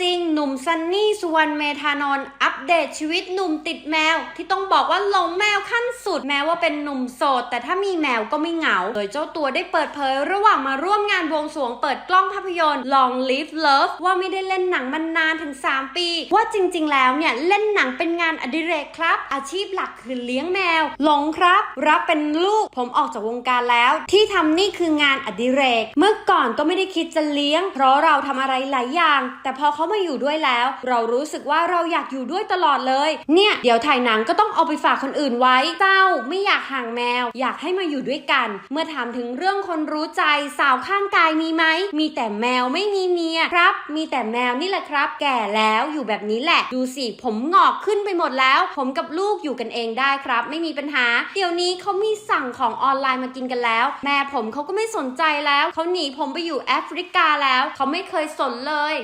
จริง หนุ่มซันนี่สุวรรณเมธานนท์อัปเดตชีวิตหนุ่มติดแมว ที่ต้องบอกว่าหลงแมวขั้นสุดแม้ว่าเป็นหนุ่มโสด แต่ถ้ามีแมวก็ไม่เหงาโดยเจ้าตัวได้เปิดเผย ระหว่างมาร่วมงานบวงสรวงเปิดกล้องภาพยนตร์ Long Live Love ว่าไม่ได้เล่นหนังมานานถึง 3 ปี ว่าจริง ๆ แล้วเนี่ยเล่นหนังเป็นงานอดิเรกครับ อาชีพหลักคือเลี้ยงแมวหลงครับ รับเป็นลูกผมออกจากวงการแล้ว ที่ทำนี่คืองานอดิเรก เมื่อก่อนก็ไม่ได้คิดจะเลี้ยง เพราะเราทำอะไรหลายอย่าง แต่พอเขามาอยู่ด้วยแล้ว เรารู้สึกว่าเราอยากอยู่ด้วยตลอดเลย เนี่ยเดี๋ยวถ่ายหนังก็ต้องเอาไปฝากคนอื่นไว้เจ้าไม่อยากห่างแมว อยากให้มาอยู่ด้วยกัน เมื่อถามถึงเรื่องคนรู้ใจสาวข้างกายมีไหมมีแต่แมวไม่มีเมียครับ มีแต่แมวนี่แหละครับ แก่แล้วอยู่แบบนี้แหละ ดูสิผมงอกขึ้นไปหมดแล้ว ผมกับลูกอยู่กันเองได้ครับ ไม่มีปัญหา เดี๋ยวนี้เขามีสั่งของออนไลน์มากินกันแล้ว แม่ผมเขาก็ไม่สนใจแล้วเขาหนีผมไปอยู่แอฟริกาแล้วเขาไม่เคยสนเลย